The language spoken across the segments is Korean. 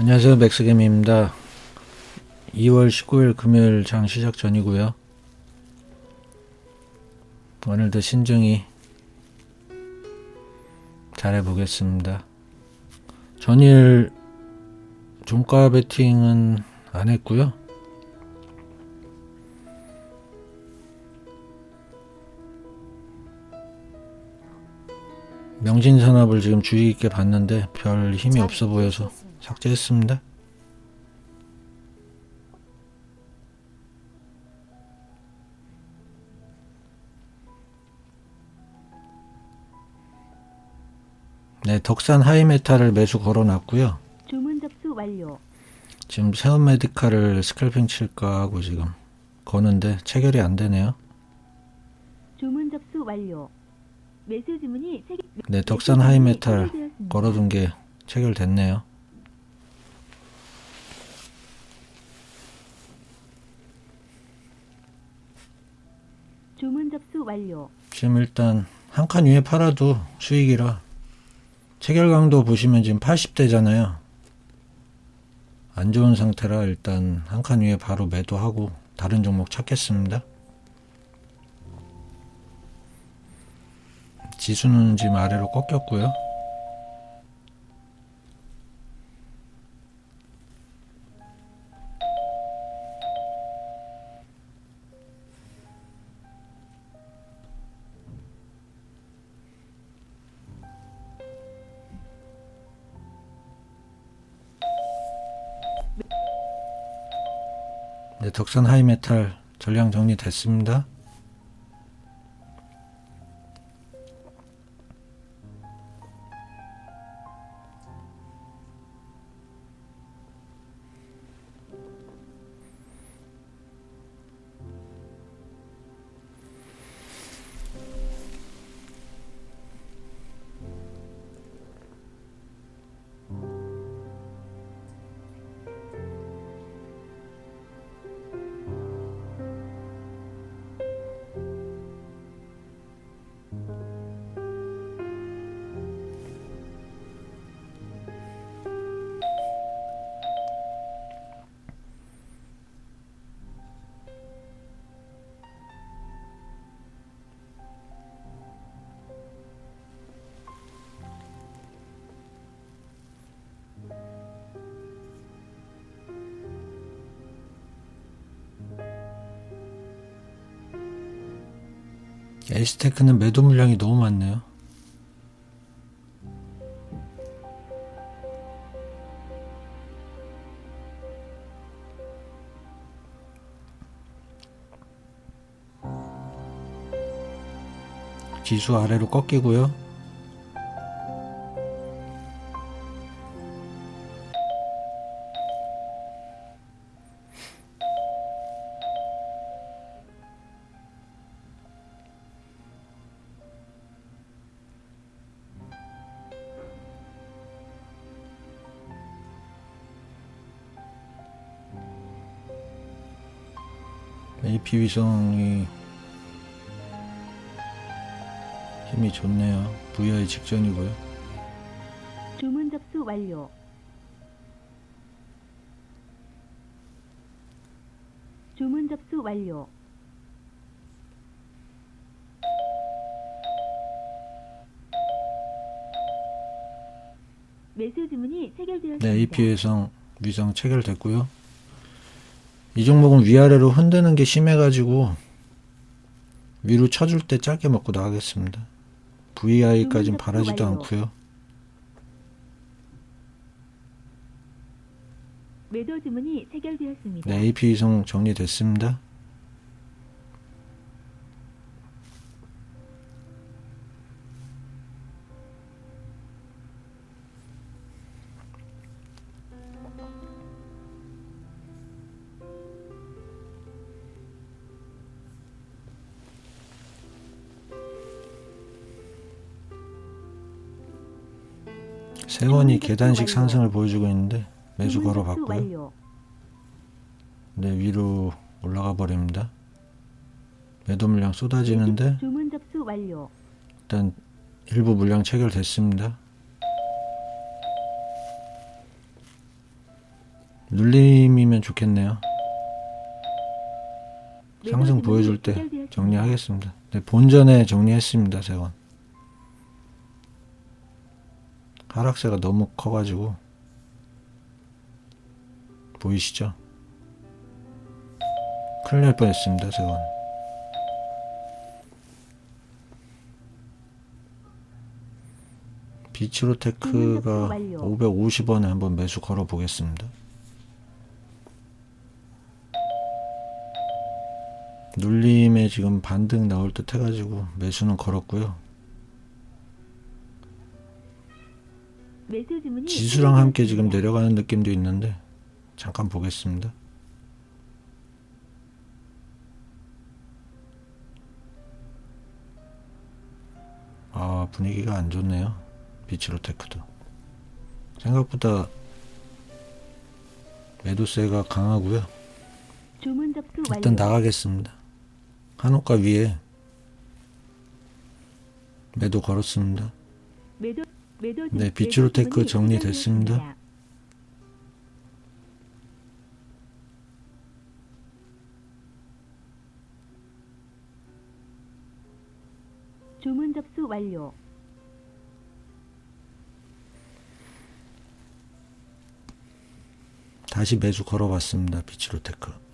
안녕하세요. 맥스겜입니다. 2월 19일 금요일 장 시작 전이고요. 오늘도 신중히 잘해 보겠습니다. 전일 종가 베팅은 안 했고요. 명진산업을 지금 주의 깊게 봤는데 별 힘이 없어 보여서 삭제했습니다. 네, 덕산 하이메탈을 매수 걸어놨고요. 주문 접수 완료. 지금 세운 메디칼을 스캘핑 칠까 하고 지금 거는데 체결이 안 되네요. 주문 접수 완료. 매수 주문이 세 개. 네, 덕산 하이메탈. 걸어둔 게 체결됐네요. 주문 접수 완료. 지금 일단 한 칸 위에 팔아도 수익이라 체결 강도 보시면 지금 80대잖아요. 안 좋은 상태라 일단 한 칸 위에 바로 매도하고 다른 종목 찾겠습니다. 지수는 지금 아래로 꺾였고요. 네, 덕산 하이메탈 전량 정리됐습니다. 에이스테크는 매도 물량이 너무 많네요. 지수 아래로 꺾이고요. AP 위성이 힘이 좋네요. VI 직전이고요. 주문 접수 완료. 주문 접수 완료. 매수 주문이 체결되었습니다. 네, AP 위성 위성 체결됐고요. 이 종목은 위아래로 흔드는 게 심해가지고 위로 쳐줄 때 짧게 먹고 나가겠습니다. VI까진 바라지도 완료. 않고요. 매도 주문이 체결되었습니다. 네, AP 위성 정리됐습니다. 세원이 계단식 상승을 보여주고 있는데 매수 걸어봤고요. 네, 위로 올라가 버립니다. 매도 물량 쏟아지는데. 일단 일부 물량 체결됐습니다. 눌림이면 좋겠네요. 상승 보여줄 때. 정리하겠습니다. 네, 본전에 정리했습니다. 세 건. 하락세가 너무 커가지고 보이시죠? 큰일 날 뻔했습니다. 세 건. 비츠로테크가 완료. 550원에 한번 매수 걸어 보겠습니다. 눌림에 지금 반등 나올 듯 해가지고 매수는 걸었고요. 지수랑 함께 지금. 내려가는 느낌도 있는데 잠깐 보겠습니다. 아 분위기가 안 좋네요. 비치로테크도 생각보다 매도세가 강하고요. 일단 나가겠습니다. 한옥가 위에 매도 걸었습니다. 매도 네, 비추로테크 정리됐습니다. 주문 접수 완료. 다시 매수 걸어봤습니다. 비치로테크.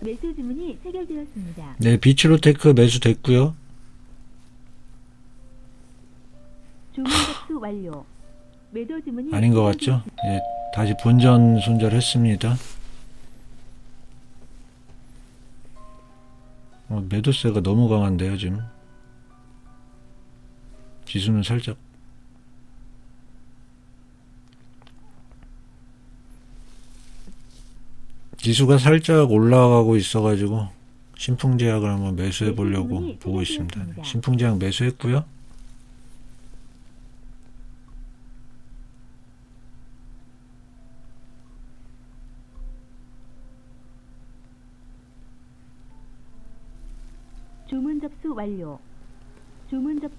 매수 주문이 체결되었습니다. 네, 비치로테크 매수됐고요. 주문 접수 완료. 매도 주문이 아닌 것 같죠? 예, 다시 본전 손절했습니다. 어, 매도세가 너무 강한데요, 지금. 지수는 살짝 지수가 살짝 올라가고 있어가지고 신풍제약을 한번 매수해 보려고 매수 보고 주문이 있습니다. 체결되었습니다. 신풍제약 매수했고요. 주문 접수 완료. 주문 접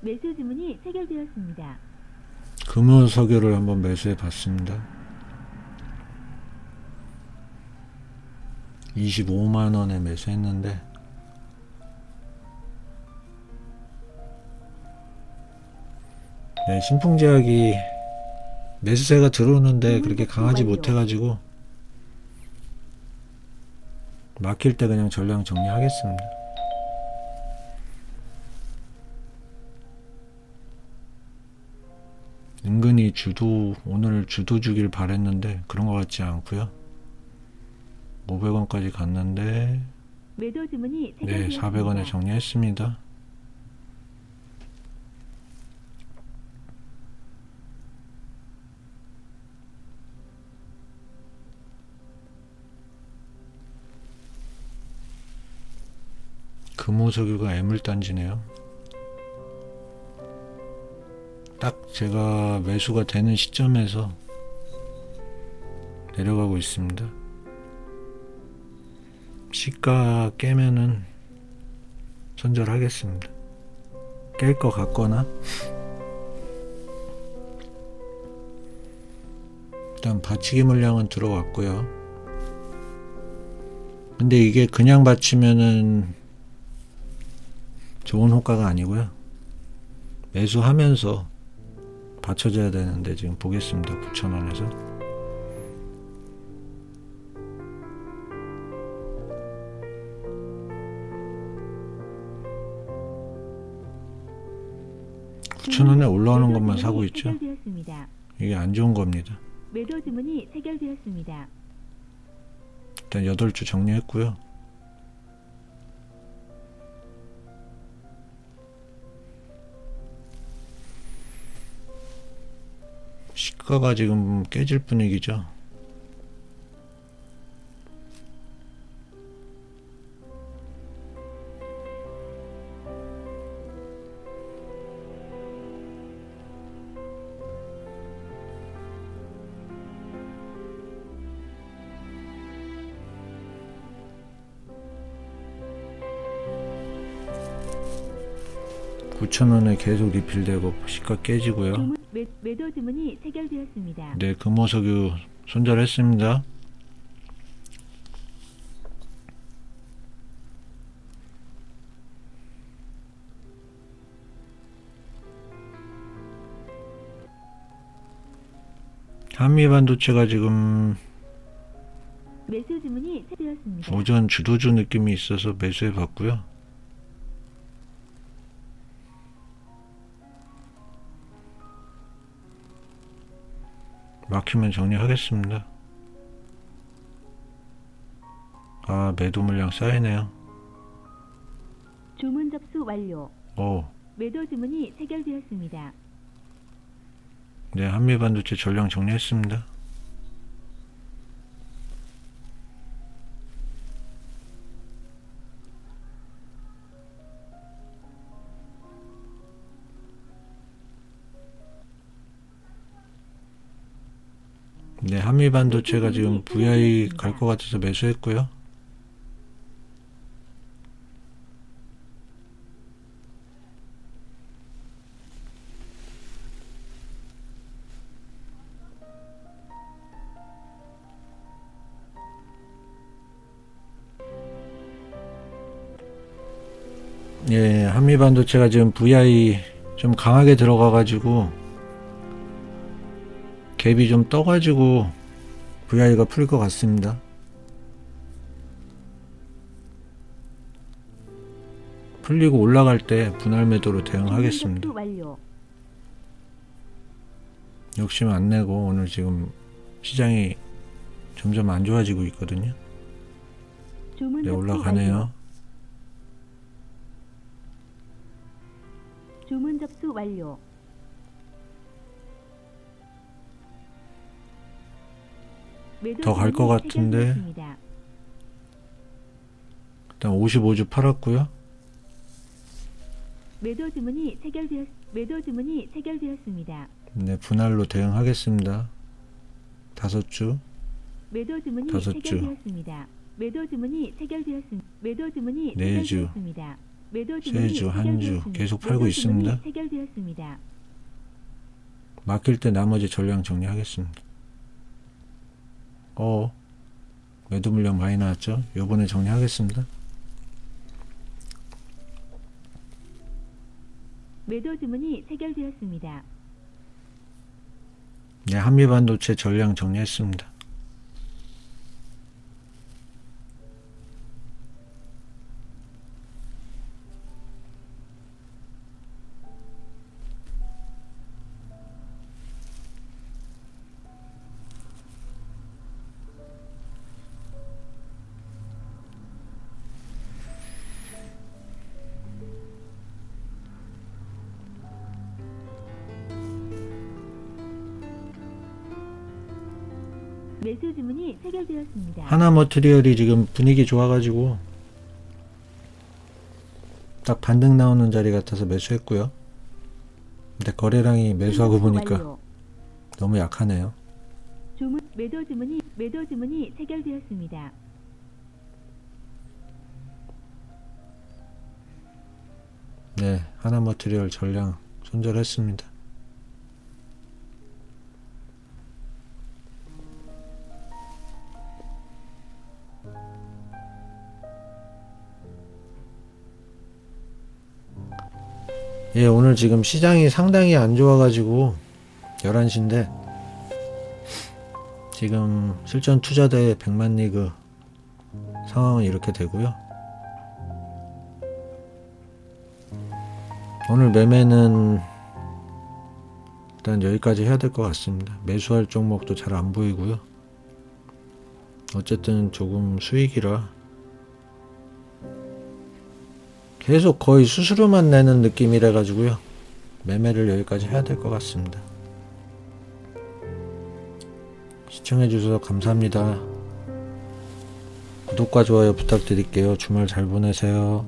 매수 주문이 체결되었습니다. 금호 석유를 한번 매수해 봤습니다. 25만 원에 매수했는데 네, 신풍제약이 매수세가 들어오는데 그렇게 강하지. 못해가지고 막힐 때 그냥 전량 정리하겠습니다. 은근히 주도 오늘 주도 주길 바랬는데 그런 것 같지 않고요. 500원까지 갔는데 네 체결되었습니다. 400원에 정리했습니다. 금호석유가 애물단지네요. 딱 제가 매수가 되는 시점에서 내려가고 있습니다. 시가 깨면은 손절하겠습니다. 깰 것 같거나 일단 받치기 물량은 들어왔고요. 근데 이게 그냥 받치면은 좋은 효과가 아니고요. 매수하면서 받쳐줘야 되는데 지금 보겠습니다. 9,000원에서. 주문 9,000원에 올라오는 것만 사고 있죠. 이게 안 좋은 겁니다. 매도 주문이 체결되었습니다. 일단 8주 정리했고요. 시가가 지금 깨질 분위기죠. 구천 원에 계속 리필되고 시가 깨지고요. 매, 매도 주문이 체결되었습니다. 네, 금호석유 손절했습니다. 한미 반도체가 지금. 오전 주도주 느낌이 있어서 매수해 봤고요. 막히면 정리하겠습니다. 아, 매도 물량 쌓이네요. 주문 접수 완료. 오, 매도 주문이 체결되었습니다. 네, 한미 반도체 전량 정리했습니다. 네, 한미 반도체가 지금 VI 갈 것 같아서 매수했고요. 예, 한미 반도체가 지금 VI 좀 강하게 들어가 가지고 갭이 좀 떠가지고 VI가 풀릴 것 같습니다. 풀리고 올라갈 때 분할 매도로 대응하겠습니다. 욕심 안 내고 오늘 지금 시장이 점점 안 좋아지고 있거든요. 네, 올라가네요. 주문 접수 완료. 더 갈것 주문이 같은데. 체결되었습니다. 일단 55주 팔았고요. 매도 주문이 체결되었 매도 주문이 체결되었습니다. 네, 분할로 대응하겠습니다. 다섯 주. 매도 주문이 다섯 주. 체결되었습니다. 매도 주문이 체결되었습니다. 매도 주문이 네 주. 매도 세 주문이 주, 한 주. 계속 팔고 있습니다. 체결되었습니다. 맡길 때 나머지 전량 정리하겠습니다. 어, 매도 물량 많이 나왔죠? 요번에 정리하겠습니다. 매도 주문이 체결되었습니다. 네, 한미 반도체 전량 정리했습니다. 매수 주문이 체결되었습니다. 하나 머트리얼이 지금 분위기 좋아가지고 딱 반등 나오는 자리 같아서 매수했고요. 근데 거래량이 매수하고 보니까 완료. 너무 약하네요. 주문 매도 주문이 매도 주문이 체결되었습니다. 네, 하나 머트리얼 전량 손절했습니다. 예, 오늘 지금 시장이 상당히 안 좋아가지고 11시인데 지금 실전 투자대 100만 리그 상황은 이렇게 되고요. 오늘 매매는 일단 여기까지 해야 될 것 같습니다. 매수할 종목도 잘 안 보이고요. 어쨌든 조금 수익이라 계속 거의 수수료만 내는 느낌이라 가지고요. 매매를 여기까지 해야 될 것 같습니다. 시청해주셔서 감사합니다. 구독과 좋아요 부탁드릴게요. 주말 잘 보내세요.